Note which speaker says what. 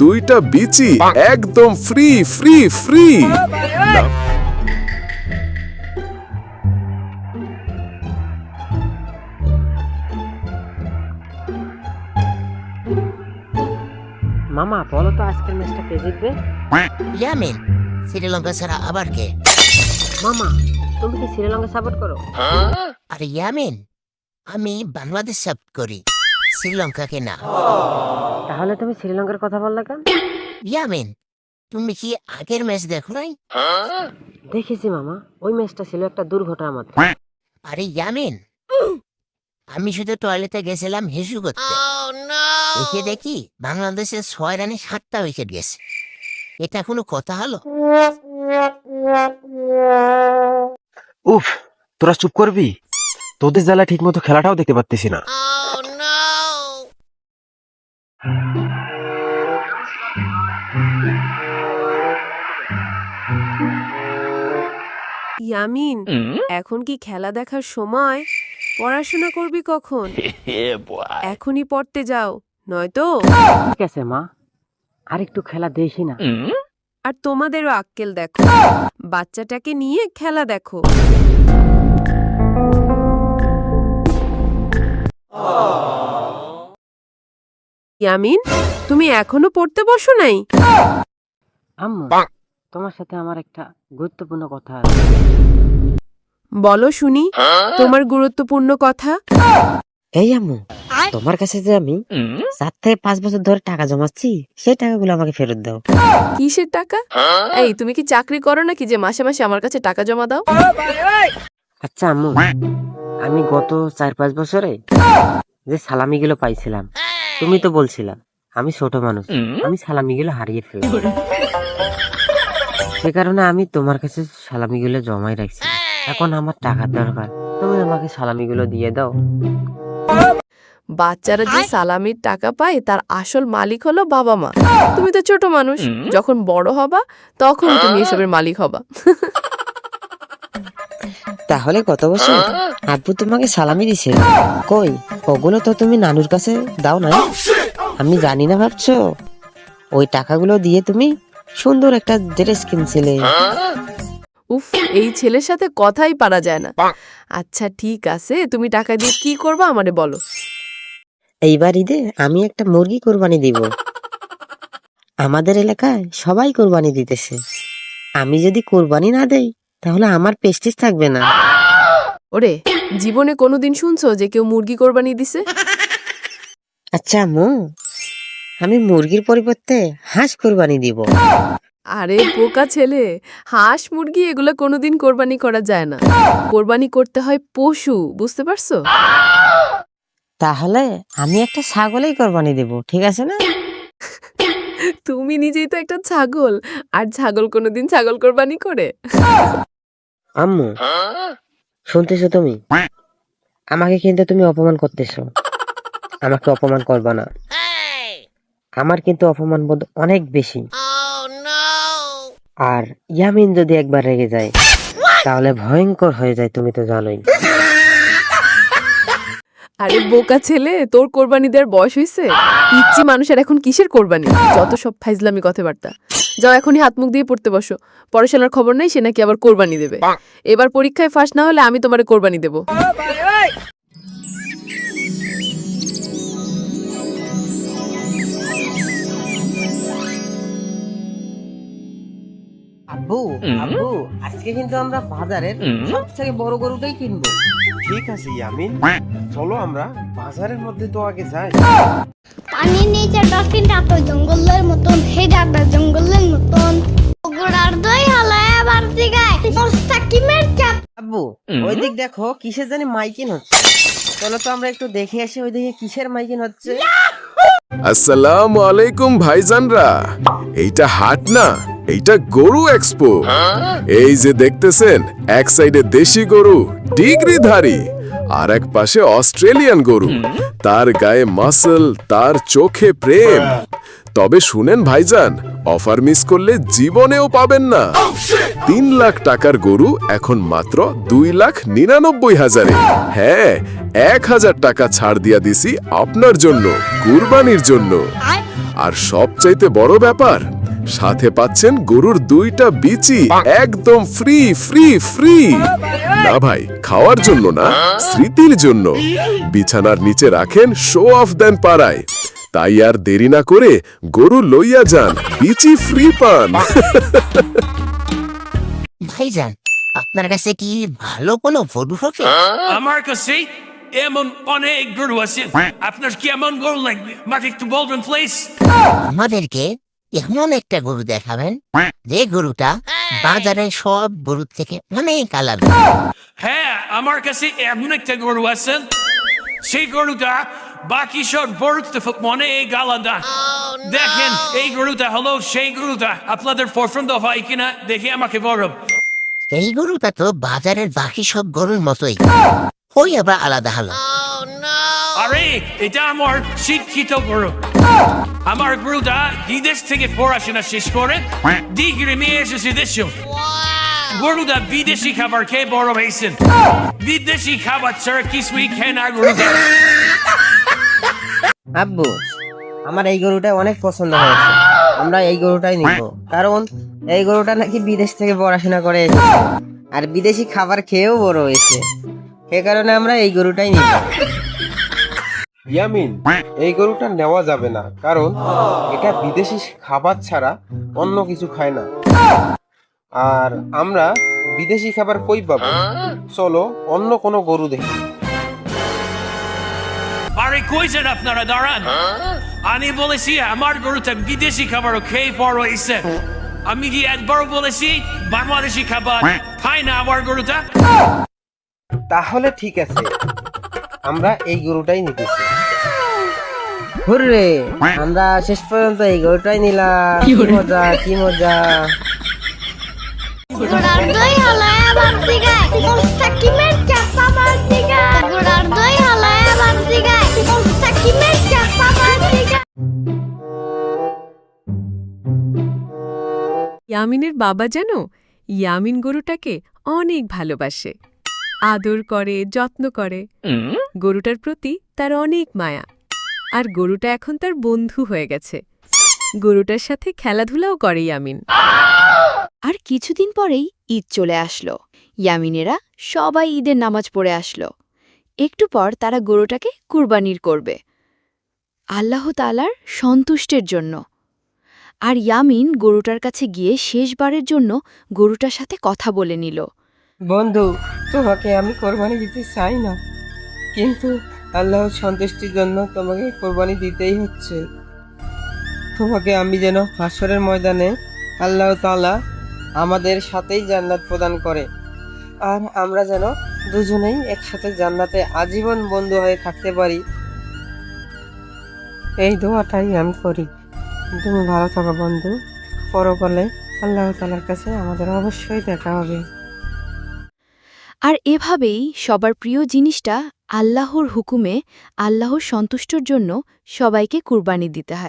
Speaker 1: দুইটা বিচি একদম ফ্রি ফ্রি ফ্রি
Speaker 2: মামা বলো তো আজকের ম্যাচটা কে জিতবে?
Speaker 3: ইয়ামিন শ্রীলঙ্কা ছাড়া আবার কে?
Speaker 2: মামা তুমি কি শ্রীলঙ্কা সাপোর্ট করো?
Speaker 3: আরে ইয়ামিন আমি বাংলাদেশ সাপোর্ট করি। শ্রীলঙ্কাকে না
Speaker 2: তাহলে তুমি শ্রীলঙ্কার কথা বললে কেন?
Speaker 3: ইয়ামিন তুমি কি আগের ম্যাচ দেখো নাই?
Speaker 2: দেখেছি মামা। ওই ম্যাচটা ছিল একটা দুর্ঘটনা মাত্র
Speaker 3: আরে ইয়ামিন আমি শুধু টয়লেটে গেছিলাম হিসু করতে। এসে দেখি বাংলাদেশের ছয় রানে সাতটা উইকেট গেছে। এটা কোনো কথা হলো?
Speaker 4: উফ তোরা চুপ করবি? তোদের জ্বালা ঠিক মতো খেলাটাও দেখতে পাচ্ছিস না।
Speaker 5: ইয়ামিন এখন কি খেলা দেখার সময়? পড়াশোনা করবি কখন? এখনই পড়তে যাও নয়তো?
Speaker 2: ঠিক আছে মা। আর একটু খেলা দেখি না।
Speaker 5: আর তোমাদেরও আক্কেল দেখো। বাচ্চাটাকে নিয়ে খেলা দেখো। ইয়ামিন তুমি এখনও পড়তে বসো নাই?
Speaker 2: আম্মু তোমার সাথে আমার একটা গুরুত্বপূর্ণ কথা আছে।
Speaker 5: বলো শুনি তোমার গুরুত্বপূর্ণ কথা?
Speaker 6: এই আম্মু তোমার কাছে যে আমি চার থেকে পাঁচ বছর ধরে টাকা জমাচ্ছি সেই টাকাগুলো আমাকে ফেরত দাও।
Speaker 5: কিসের টাকা? এই তুমি কি চাকরি করো নাকি যে মাসে মাসে আমার কাছে টাকা জমা দাও?
Speaker 2: আচ্ছা আম্মু আমি গত চার পাঁচ বছরে যে সালামিগুলো পাইছিলাম তুমি তো বলছিলা আমি ছোট মানুষ আমি সালামিগুলো হারিয়ে ফেললাম সে কারণে আমি তোমার কাছে সালামিগুলো জমাই রাখছি। এখন আমার টাকার দরকার তুমি আমাকে সালামিগুলো দিয়ে দাও।
Speaker 5: বাচ্চারা যে সালামির টাকা পায় তার আসল মালিক হলো বাবা মা। তুমি তো ছোট মানুষ যখন বড় হবা তখন তুমি এসবের মালিক হবা।
Speaker 6: তাহলে কত বছর? আব্বু তোমাকে সালামি দিছে। কই? ওগুলো তো তুমি নানুর কাছে দাও না আমি জানি না ভাবছ? ওই টাকাগুলো দিয়ে তুমি সুন্দর একটা ড্রেস কিনছিলে।
Speaker 5: উফ এই ছেলের সাথে কথাই পারা যায় না। আচ্ছা ঠিক আছে তুমি টাকা দিয়ে কি করবা আমারে বলো।
Speaker 6: এইবার ঈদে আমি একটা মুরগি কোরবানি দিব। আমাদের এলাকায় সবাই কোরবানি দিতেছে। আমি যদি কোরবানি না দেই তাহলে আমার পেস্টিস থাকবে না।
Speaker 5: ওরে জীবনে কোনোদিন শুনছো যে কেউ মুরগি কোরবানি দিছে?
Speaker 6: আচ্ছা মু আমি মুরগির পরিবর্তে হাঁস কোরবানি দিব।
Speaker 5: আরে পোকা ছেলে হাঁস মুরগি এগুলো কোনোদিন কোরবানি করা যায় না। কোরবানি করতে হয় পশু বুঝতে পারছ?
Speaker 6: তাহলে আমি একটা ছাগলেই কোরবানি দেব ঠিক আছে না?
Speaker 5: তুমি নিজেই তো একটা ছাগল আর ছাগল কোনোদিন ছাগল কোরবানি করে।
Speaker 6: আম্মু, শুনতেছো তুমি? আমাকে কিন্তু তুমি অপমান করতেছো। আমাকে অপমান করবা না। আমার কিন্তু অপমান বোধ অনেক বেশি। আর ইয়ামিন যদি একবার রেগে যায়, তাহলে ভয়ঙ্কর হয়ে যায়, তুমি তো জানোই।
Speaker 5: আরে বোকা ছেলে, তোর কোরবানি দেওয়ার বয়স হয়েছে ইচ্ছি মানুষের এখন কিসের কোরবানি? যত সব ফাইজলামি কথাবার্তা। যাও এখনই হাত মুখ দিয়ে পড়তে বসো। পড়াশোনার খবর নেই সে নাকি আবার কোরবানি দেবে। এবার পরীক্ষায় ফার্স্ট না হলে আমি তোমারে কোরবানি দেবো।
Speaker 2: আব্বু আব্বু আজকে কিন্তু আমরা বাজারের সব বড় গরুটাই কিনবো।
Speaker 4: ঠিক আছে ইয়ামিন। চলো আমরা বাজারের মধ্যে তো আগে যাই।
Speaker 7: পানির নিচে ডলফিনটা তো জঙ্গলের
Speaker 2: আব্বু ওই দিক দেখো কিসের জানি মাইকিন হচ্ছে। চলো তো আমরা একটু দেখে আসি ওই দিকে কিসের মাইকিন হচ্ছে।
Speaker 1: আসসালামু আলাইকুম ভাইজানরা। এইটা হাট না এইটা গরু এক্সপো। এই যে দেখতেছেন এক সাইডে দেশি গরু ডিগ্রিধারী আর এক পাশে অস্ট্রেলিয়ান গরু। তার গায়ে মাসল তার চোখে প্রেম। তবে শুনেন ভাইজান অফার মিস করলে জীবনেও পাবেন না। তিন লাখ টাকার গরু এখন মাত্র দুই লাখ নিরানব্বই হাজারে। হ্যাঁ এক হাজার টাকা ছাড় দিয়া দিছি আপনার জন্য কুরবানির জন্য। আর সবচাইতে বড় ব্যাপার সাথে পাচ্ছেন গরুর দুইটা বিচি। একদম ফ্রি ফ্রি ফ্রি না ভাই খাওয়ার জন্য না স্মৃতির জন্য। বিছানার নিচে রাখেন শো অফ দেন পাড়ায়। তাই আর দেরি না করে গরু লইয়া যান বিচি ফ্রি পান।
Speaker 3: ভাইজান আপনার কাছে কি ভালো কোনো গরু হবে
Speaker 8: আমার কাছে এমন অনেক গরু আছে। আপনার কি এমন গরু লাগবে? আমাকে একটু বলবেন প্লিজ
Speaker 3: আমাদেরকে এমন একটা গরু দেখাবেন যে গরুটা বাজারের সব গরুর থেকে অনেক আলাদা।
Speaker 8: হ্যাঁ আমার কাছে এমন একটা গরু আছে। সেই গরুটা বাকি সব গরু থেকে অনেক আলাদা। দেখেন এই গরুটা হলো সেই গরুটা। আপনাদের পছন্দ হয় কিনা দেখে আমাকে বলুন।
Speaker 3: এই গরুটা তো বাজারের বাকি সব গরুর মতোই। ওই আবার আলাদা হলো।
Speaker 8: আরে এটা আমার শিক্ষিত গরু। আমার গরুটা বিদেশ থেকে পড়াশোনা শেষ করে ডিগ্রি নিয়ে এসেছে দেশে গরুটা বিদেশি খাবার খেয়ে বড় হয়েছেন বিদেশি খাবার ছাড়া কিছুই খেয়ে না গরুটা
Speaker 6: আব্বু আমার এই গরুটা অনেক পছন্দ হয়েছে। আমরা এই গরুটাই নিব। কারণ এই গরুটা নাকি বিদেশ থেকে পড়াশোনা করে এসেছে। আর বিদেশি খাবার খেয়েও বড় হয়েছে। সে কারণে আমরা এই গরুটাই নিব।
Speaker 4: ইয়ামিন এই গরুটা নেওয়া যাবে না কারণ এটা বিদেশি খাবার ছাড়া অন্য কিছু খায় না। আর আমরা বিদেশি খাবার কই পাবো? চলো অন্য কোনো গরু দেখি।
Speaker 8: আরে কইছেন আপনারা? দাঁড়ান। আমি বলেছি আমার গরুটা বিদেশি খাবারও খেয়ে বড় হয়েছে আমি কি একবার বলেছি বাংলাদেশি খাবার খাই না আমার গরুটা?
Speaker 4: তাহলে ঠিক আছে আমরা এই গরুটাই নিতেছি।
Speaker 6: হুররে আমরা শেষ পর্যন্ত এই গরুটাই নিলাম। কি মজা কি মজা।
Speaker 7: ঘোড়ার দই হালায় আবার দিগায় মোস্তাকিমের চাপা মার দিগায় ঘোড়ার দই হালায় আবার দিগায় মোস্তাকিমের চাপা মার দিগায়
Speaker 5: ইয়ামিনের বাবা যেন ইয়ামিন গরুটাকে অনেক ভালোবাসে। আদর করে যত্ন করে। গরুটার প্রতি তার অনেক মায়া। আর গরুটা এখন তার বন্ধু হয়ে গেছে। গরুটার সাথে খেলাধুলাও করে ইয়ামিন।
Speaker 9: আর কিছুদিন পরেই ঈদ চলে আসলো। ইয়ামিনেরা সবাই ঈদের নামাজ পড়ে আসলো। একটু পর তারা গরুটাকে কুরবানির করবে। আল্লাহ তালার সন্তুষ্টের জন্য। আর ইয়ামিন গরুটার কাছে গিয়ে শেষবারের জন্য গরুটার সাথে কথা বলে নিল।
Speaker 6: বন্ধু তোমাকে আমি কোরবানি দিতে চাই না। কিন্তু আল্লাহর সন্তুষ্টির জন্য তোমাকে কোরবানি দিতেই হচ্ছে। তোমাকে আমি যেন হাসরের ময়দানে আল্লাহ তালা আমাদের সাথেই জান্নাত প্রদান করে। আর আমরা যেন দুজনেই একসাথে জান্নাতে আজীবন বন্ধু হয়ে থাকতে পারি। এই দোয়াটাই আমি করি। তুমি ভালো থাকো বন্ধু। পরকালে আল্লাহ তাআলার কাছে আমাদের অবশ্যই দেখা হবে।
Speaker 9: আর এভাবেই সবার প্রিয় জিনিসটা আল্লাহর হুকুমে আল্লাহর সন্তুষ্টর জন্য সবাইকে কুরবানি দিতে হয়।